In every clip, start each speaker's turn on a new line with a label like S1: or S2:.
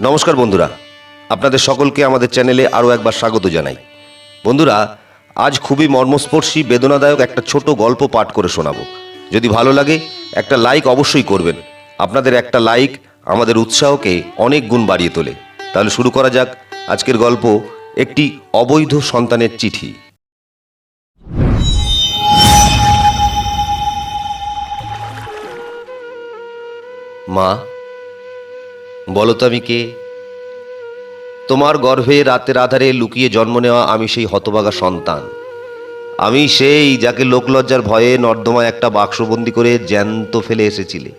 S1: নমস্কার বন্ধুরা। আপনাদের সকলকে আমাদের চ্যানেলে আরও একবার স্বাগত জানাই। বন্ধুরা, আজ খুবই মর্মস্পর্শী, বেদনাদায়ক একটা ছোট গল্প পাঠ করে শোনাবো। যদি ভালো লাগে, একটা লাইক অবশ্যই করবেন। আপনাদের একটা লাইক আমাদের উৎসাহকে অনেক গুণ বাড়িয়ে তোলে। তাহলে শুরু করা যাক আজকের গল্প একটি অবৈধ সন্তানের চিঠি। মা বলো তো আমি কে? তোমার গর্ভে রাতের আধারে লুকিয়ে জন্ম নেওয়া আমি সেই হতবাগা সন্তান। আমি সেই যাকে লোকলজ্জার ভয়ে নর্দমায় একটা বাক্সবন্দি করে জ্যান্ত ফেলে এসেছিলে।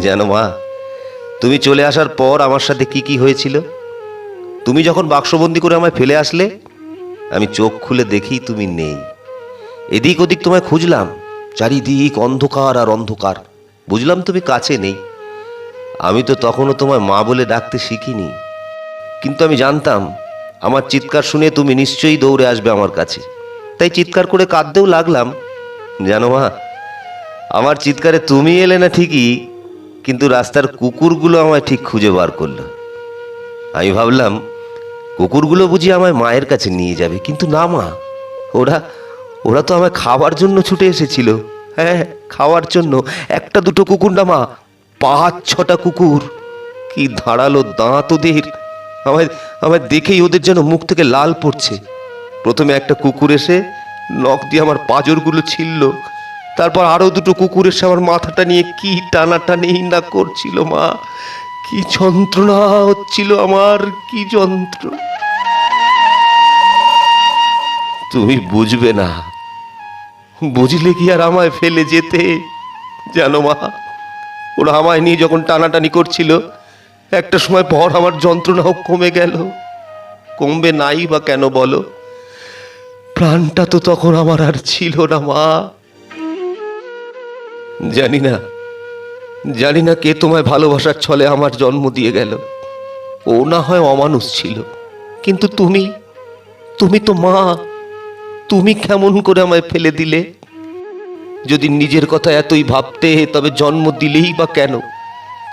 S1: জানো মা, তুমি চলে আসার পর আমার সাথে কি কি হয়েছিল? তুমি যখন বাক্সবন্দি করে আমায় ফেলে আসলে, আমি চোখ খুলে দেখি তুমি নেই। এদিক ওদিক তোমায় খুঁজলাম, চারিদিক অন্ধকার আর অন্ধকার। বুঝলাম তুমি কাছে নেই। আমি তো তখনও তোমায় মা বলে ডাকতে শিখিনি। কিন্তু আমি জানতাম, আমার চিৎকার শুনে তুমি নিশ্চয়ই দৌড়ে আসবে আমার কাছে। তাই চিৎকার করে কাঁদতেও লাগলাম। জানো মা, আমার চিৎকারে তুমি এলে না ঠিকই, কিন্তু রাস্তার কুকুরগুলো আমায় ঠিক খুঁজে বার করল। আমি ভাবলাম, কুকুরগুলো বুঝি আমায় মায়ের কাছে নিয়ে যাবে, কিন্তু না মা, ওরা ওরা তো আমায় খাওয়ার জন্য ছুটে এসেছিল। হ্যাঁ খাওয়ার জন্য। একটা দুটো কুকুর না মা পাঁচ ছটা কুকুর। কি ধারালো দাঁত ওদের। আমায় আমায় দেখেই ওদের যেন মুখ থেকে লাল পড়ছে। প্রথমে একটা কুকুর এসে নখ দিয়ে আমার পাঁজরগুলো ছিলল। তারপর আরও দুটো কুকুর এসে আমার মাথাটা নিয়ে কি টানাটানি না করছিল, মা। কি যন্ত্রণা হচ্ছিল আমার, কি যন্ত্র। তুমি বুঝবে না। বুঝলে কি আর আমায় ফেলে যেতে? জানো মা ওরা আমায় নিয়ে যখন টানাটানি করছিল, একটা সময় পর আমার যন্ত্রণাও কমে গেল। কমবে নাই বা কেন বলো? প্রাণটা তো তখন আমার আর ছিল না, মা। জানি না জানি না কে তোমায় ভালোবাসার ছলে আমার জন্ম দিয়ে গেল। ও না হয় অমানুষ ছিল। কিন্তু তুমি তুমি তো মা। তুমি কেমন করে আমায় ফেলে দিলে? যদি নিজের কথা এতই ভাবতে তবে জন্ম দিলেই বা কেন?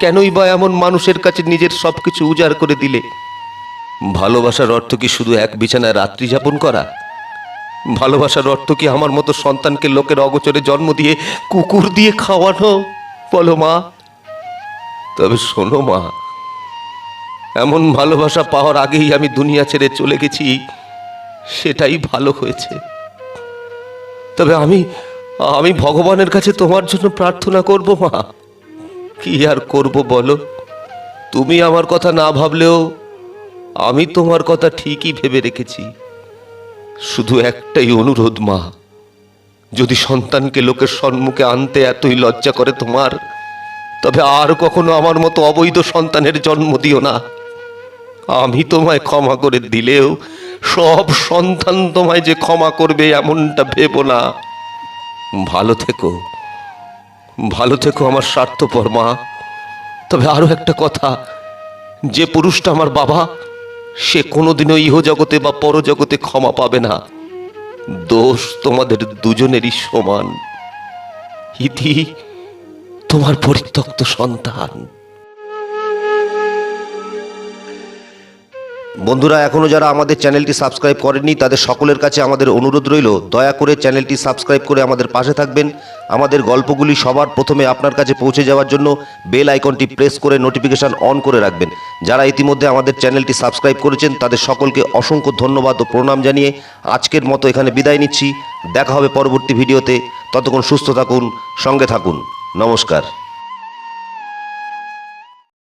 S1: কেনই বা এমন মানুষের কাছে নিজের সব কিছু উজাড় করে দিলে? ভালোবাসার অর্থ কি শুধু এক বিছানায় রাত্রি যাপন করা? ভালোবাসার অর্থ কি আমার মতো সন্তানকে লোকের অগোচরে জন্ম দিয়ে কুকুর দিয়ে খাওয়ানো? বলো মা। তবে শোনো মা, এমন ভালোবাসা পাওয়ার আগেই আমি দুনিয়া ছেড়ে চলে গেছি, সেটাই ভালো হয়েছে। তবে আমি আমি ভগবানের কাছে তোমার জন্য প্রার্থনা করব, মা। কি আর করব বলো? তুমি আমার কথা না ভাবলেও আমি তোমার কথা ঠিকই ভেবে রেখেছি। শুধু একটাই অনুরোধ, মা। যদি সন্তানকে লোকের সম্মুখে আনতে এতই লজ্জা করে তোমার, তবে আর কখনো আমার মতো অবৈধ সন্তানের জন্ম দিও না। আমি তোমায় ক্ষমা করে দিলেও সব সন্তান তোমায় যে ক্ষমা করবে এমনটা ভেবো না। ভালো থেকো। ভালো থেকো আমার স্বার্থপর মা। তবে আরও একটা কথা, যে পুরুষটা আমার বাবা, সে কোনোদিনও ইহ জগতে বা পরজগতে ক্ষমা পাবে না। দোষ তোমাদের দুজনেরই সমান। ইতি তোমার পরিত্যক্ত সন্তান। বন্ধুরা এখনও যারা আমাদের চ্যানেলটি সাবস্ক্রাইব করেননি, তাদের সকলের কাছে আমাদের অনুরোধ রইল, দয়া করে চ্যানেলটি সাবস্ক্রাইব করে আমাদের পাশে থাকবেন। আমাদের গল্পগুলি সবার প্রথমে আপনার কাছে পৌঁছে যাওয়ার জন্য বেল আইকনটি প্রেস করে নোটিফিকেশন অন করে রাখবেন। যারা ইতিমধ্যে আমাদের চ্যানেলটি সাবস্ক্রাইব করেছেন, তাদের সকলকে অসংখ্য ধন্যবাদ ও প্রণাম জানিয়ে আজকের মতো এখানে বিদায় নিচ্ছি। দেখা হবে পরবর্তী ভিডিওতে। ততক্ষণ সুস্থ থাকুন, সঙ্গে থাকুন। নমস্কার।